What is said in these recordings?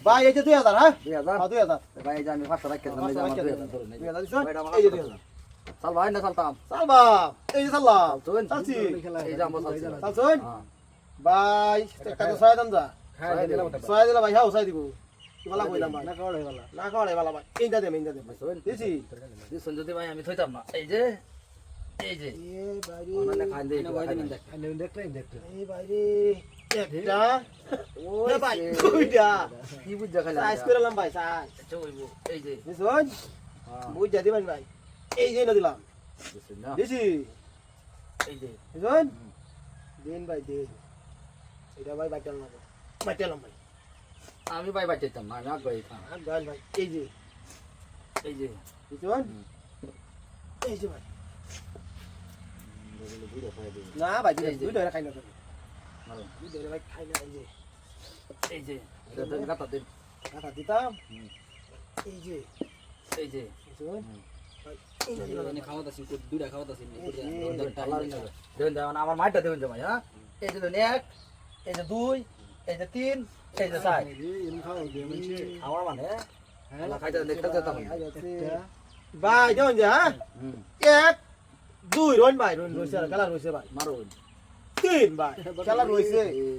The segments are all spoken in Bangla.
ভাই এই যে দুই হাজার হ্যাঁ দুই হাজার হ্যাঁ, দুই হাজার ভাই এই যে আমি পাঁচশো আমার দুই হাজার এই যে। দুই হাজার। চাল ভাই না চালতাম চাল বাপ এই যে চাললাম চলুন। চালছি এই যে আমরা চালছি। চালছুন হ্যাঁ। ভাই একটা তো ছয় দাম যা ছয় দিলা ভাই হ্যাঁ ছয় দিব কিবালা কইলাম ভাই না খাওয়াড়ে বালা না খাওয়াড়ে বালা ভাই ইন্দা দে ইন্দা দে চলুন। দিছি দিছেন যদি ভাই আমি থইতাম না এই যে এই যে এ বাইরে অনলাইনে খান দেই এই বাইরে একটা ওই ভাই দুইটা। কি বুঝা খাইলাম সাইজ করে ভাই সাইজ আচ্ছা ওইবো এই যে। দিছুন হ্যাঁ, বুঝা দিবেন ভাই এই যে না দিলাম। দিছি। এই যে। দিছুন দিন ভাই দিন। এটা ভাই বাইটাল না বাইটালাম ভাই। আমি ভাই বাচ্চাইতাম না আমি ভাই খান আর ভাই এই যে। এই যে। এই যে ভাই। না ভাই। দুইটা খাই না ভাই খাই না এই যে। এই যে এটা দেন গাতা দিতাম। এই যে। এই যে। দিছুন হুম। ভাই এই যে দেন, দেন, আল্লাহর নামে। দেন, দেন, আমার মাইটা দেবেন জামাই হ্যাঁ? এই যে এক এই যে দুই এই যে তিন এই যে চার। আমার মানে? আল্লাহ খাইতে দেন, দেখতে যেতাম না। ভাই দেখুন যে হ্যাঁ? এক দুই রন ভাই রন রয়েছে খেলা রয়েছে ভাই। মারুন তিন ভাই। খেলা রয়েছে। এই,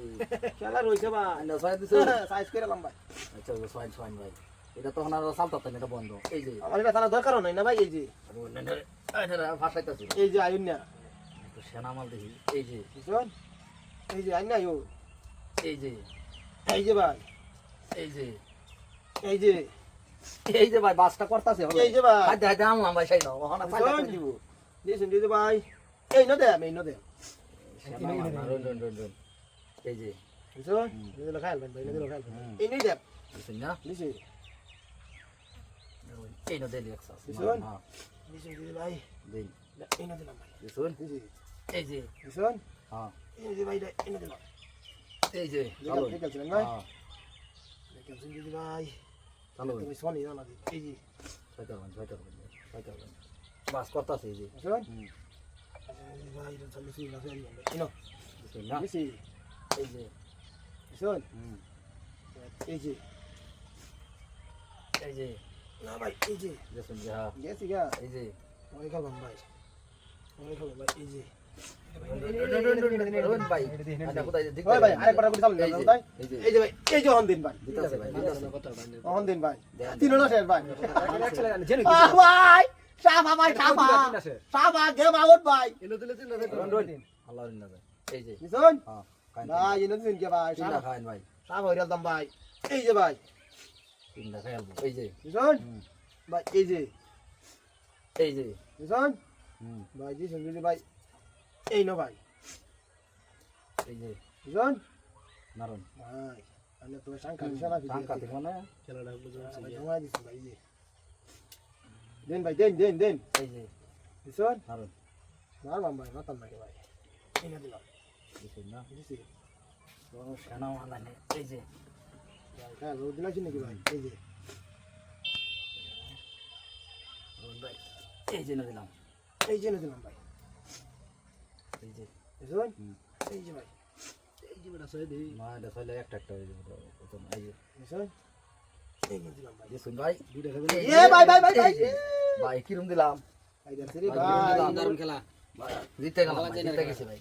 খেলা রয়েছে ভাই। আইনা ছয় দিছে। সাইজ করে লাম ভাই আচ্ছা, ওই সোয়াইন, সোয়াইন ভাই। এটা তখন আর চালতাম না, এটা বন্ধ। এই যে। আমার এটা থানা দরকারও নাই না ভাই এই যে। ফাঁসাইতেছি। এই যে আইন না। সেনা মাল দেখি। এই যে। বুঝছেন? এই যে আইন না ইউ এই যে। এই যে ভাই। এই যে। এই যে। এই যে ভাই বাসটা করতেছে এই যে ভাই। হাইতে হাইতে আনলাম ভাই সেই ওখানে বুঝছেন? দিব দিয়েছেন দিদি ভাই। এই ন দে আমি এই ন দে এই যে ভাই? হ্যাঁ হ্যাঁ চলো হ্যাঁ তুমি সোনি না এই যে ছয়টা ছয়টা ছয়টা বাস করতেছে এই যে এই যে না ভাই এই যে দেখুন যে হ্যাঁ গেছি গা এই যে ওই খালাম ভাই ওই খালাম ভাই এই যে ভাই ওই ভাই বলি সামনে এই যে ভাই। যে হন দিন হন দিন না গেম আউট এই যে। বুঝছেন হ্যাঁ ভাই এনে দিন কে ভাই? সাবা খান ভাই। সাবা হইরাল দাম ভাই। এই যে ভাই। তিনটা খাই আলবো। এই যে। হুম। ভাই এই যে। এই যে। হুম। ভাই জি শুনলি ভাই। এই নো ভাই। এই যে। বুঝছেন নারন ভাই আমি তো দিছ। না সাংকাতিক মানে ভাই জমা ভাই এই যে। দেন ভাই দেন দেন দেন এই যে বুঝছেন নারন মারবাম ভাই মাতাম নাকি ভাই এই না দিলাম বুঝছেন না দিছি কোনো সেনা মালা নেই এই যে ভাই হ্যাঁ রোদ দিলাছি নাকি ভাই এই যে রোহন ভাই এই যে না দিলাম এই যে না দিলাম ভাই এই যে হুম। এই যে ভাই মা এটা ফেলে একটা একটা হয়ে যাবে প্রথম এই যে বুঝছেন এই না দিলাম ভাই দেখুন ভাই এ ভাই ভাই ভাই ভাই এই যে, ভাই ভাই ভাই, কিরম দিলাম? জিতে গেলাম জিতে গেছি ভাই।